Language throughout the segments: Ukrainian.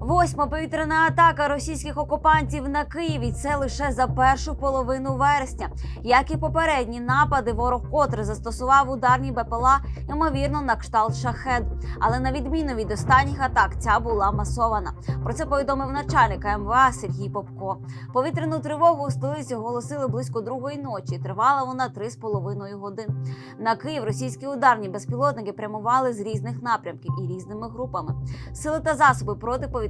Восьма повітряна атака російських окупантів на Київ і це лише за першу половину вересня. Як і попередні напади, ворог котре застосував ударні БПЛА, ймовірно, на кшталт шахед. Але на відміну від останніх атак, ця була масована. Про це повідомив начальник МВА Сергій Попко. Повітряну тривогу у столиці оголосили близько другої ночі. Тривала вона три з половиною годин. На Київ російські ударні безпілотники прямували з різних напрямків і різними групами. Сили та засоби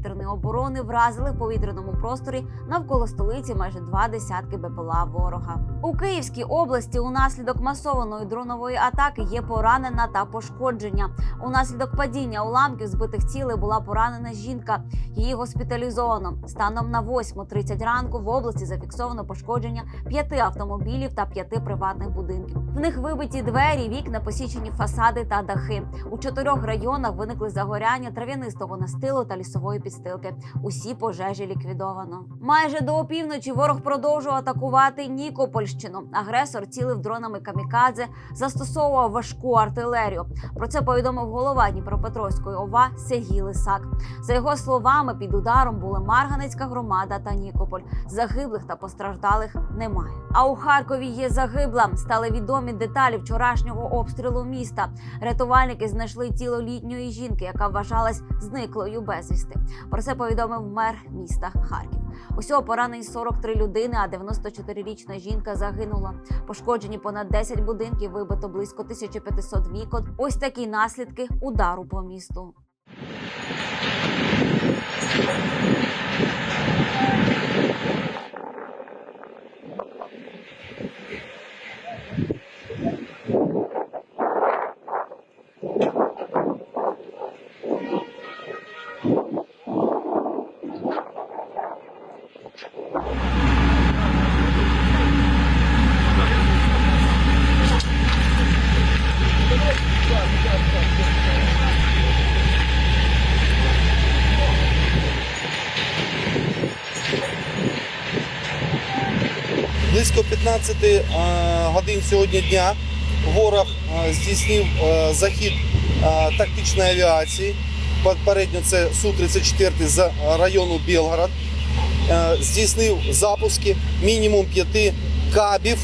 протиповітряної оборони вразили в повітряному просторі навколо столиці майже два десятки БПЛА ворога. У Київській області унаслідок масованої дронової атаки є поранена та пошкодження. Унаслідок падіння уламків збитих цілей була поранена жінка. Її госпіталізовано. Станом на 8.30 ранку в області зафіксовано пошкодження п'яти автомобілів та п'яти приватних будинків. В них вибиті двері, вікна, посічені фасади та дахи. У чотирьох районах виникли загоряння трав'янистого настилу та лісової підстилки. Усі пожежі ліквідовано. Майже до опівночі ворог продовжував атакувати Нікопольщину. Агресор цілив дронами камікадзе, застосовував важку артилерію. Про це повідомив голова Дніпропетровської ОВА Сергій Лисак. За його словами, під ударом були Марганецька громада та Нікополь. Загиблих та постраждалих немає. А у Харкові є загибла. Стали відомі деталі вчорашнього обстрілу міста. Рятувальники знайшли тіло літньої жінки, яка вважалась зниклою безвісти. Про це повідомив мер міста Харків. Усього поранені 43 людини, а 94-річна жінка загинула. Пошкоджені понад 10 будинків, вибито близько 1500 вікон. Ось такі наслідки удару по місту. Близько 15 е, годин сьогодні дня ворог е, здійснив е, захід тактичної авіації. Попередньо це Су-34 з району Білгород. Здійснив запуски мінімум п'яти кабів.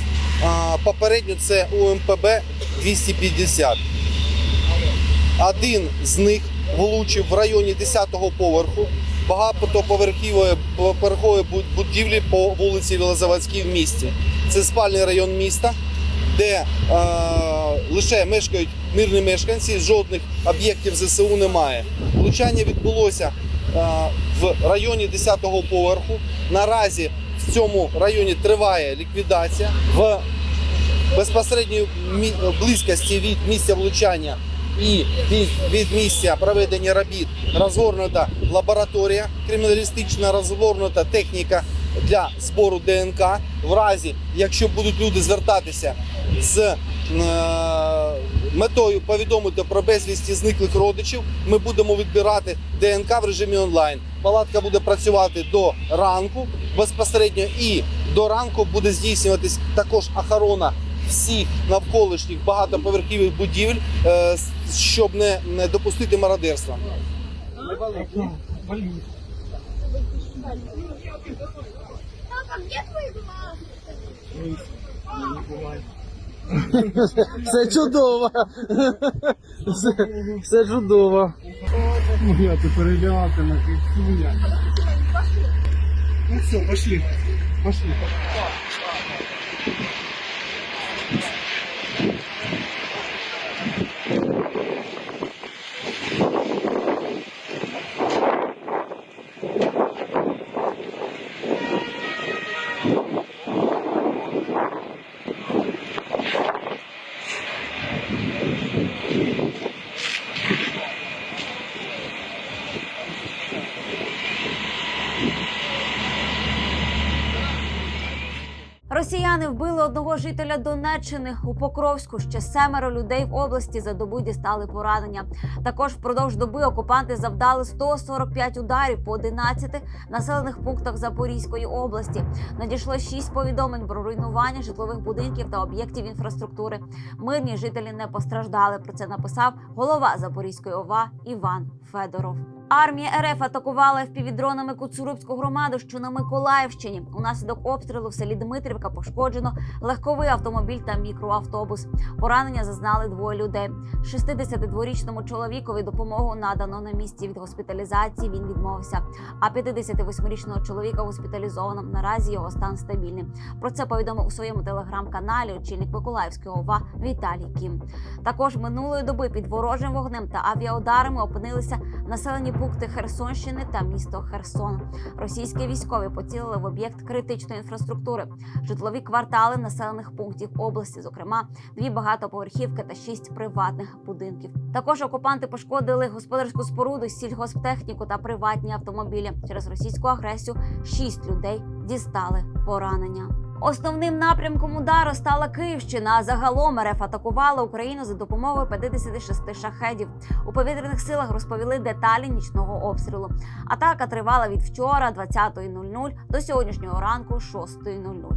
Попередньо це УМПБ 250. Один з них влучив в районі 10-го поверху багатоповерхової поверхової будівлі по вулиці Велозаводській в місті. Це спальний район міста, де е, лише мешкають мирні мешканці, жодних об'єктів ЗСУ немає. Влучання відбулося е, в районі 10-го поверху. Наразі в цьому районі триває ліквідація. В безпосередньої мі- близькості від місця влучання і від, від місця проведення робіт розгорнута лабораторія криміналістична, розгорнута техніка для збору ДНК. В разі, якщо будуть люди звертатися з е, метою повідомити про безвісті зниклих родичів, ми будемо відбирати ДНК в режимі онлайн. Палатка буде працювати до ранку безпосередньо, і до ранку буде здійснюватись також охорона всіх навколишніх багатоповерхівих будівель, е, щоб не, не допустити мародерства. Все чудово. Все, все чудово. Ну, я ти перебігати на кінцюня. Ну все, пошли. Пошли. Росіяни вбили одного жителя Донеччини у Покровську. Ще семеро людей в області за добу дістали поранення. Також впродовж доби окупанти завдали 145 ударів по 11 населених пунктах Запорізької області. Надійшло 6 повідомлень про руйнування житлових будинків та об'єктів інфраструктури. Мирні жителі не постраждали. Про це написав голова Запорізької ОВА Іван Федоров. Армія РФ атакувала впівдронами Куцурубську громаду, що на Миколаївщині. Унаслідок обстрілу в селі Дмитрівка пошкоджено легковий автомобіль та мікроавтобус. Поранення зазнали двоє людей. 62-річному чоловікові допомогу надано на місці від госпіталізації. Він відмовився. А 58-річного чоловіка госпіталізовано. Наразі його стан стабільний. Про це повідомив у своєму телеграм-каналі очільник Миколаївської ОВА Віталій Кім. Також минулої доби під ворожим вогнем та авіаударами опинилися населені пункти Херсонщини та місто Херсон. Російські військові поцілили в об'єкт критичної інфраструктури, житлові квартали населених пунктів області, зокрема дві багатоповерхівки та шість приватних будинків. Також окупанти пошкодили господарську споруду, сільгосптехніку та приватні автомобілі. Через російську агресію шість людей дістали поранення. Основним напрямком удару стала Київщина. А загалом РФ атакувала Україну за допомогою 56 шахедів. У повітряних силах розповіли деталі нічного обстрілу. Атака тривала від вчора, 20.00 до сьогоднішнього ранку, 6.00.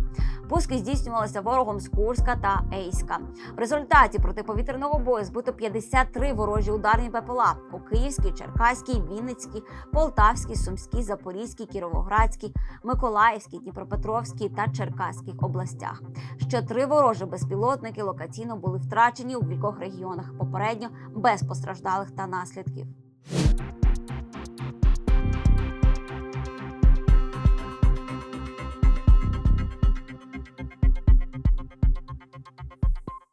Пуски здійснювалися ворогом з Курська та Ейська. В результаті протиповітряного бою збито 53 ворожі ударні БПЛА у Київській, Черкаській, Вінницькій, Полтавській, Сумській, Запорізькій, Кіровоградській, Миколаївській, Дніпропетровській та Черкаських областях. Ще три ворожі безпілотники локаційно були втрачені у кількох регіонах, попередньо без постраждалих та наслідків.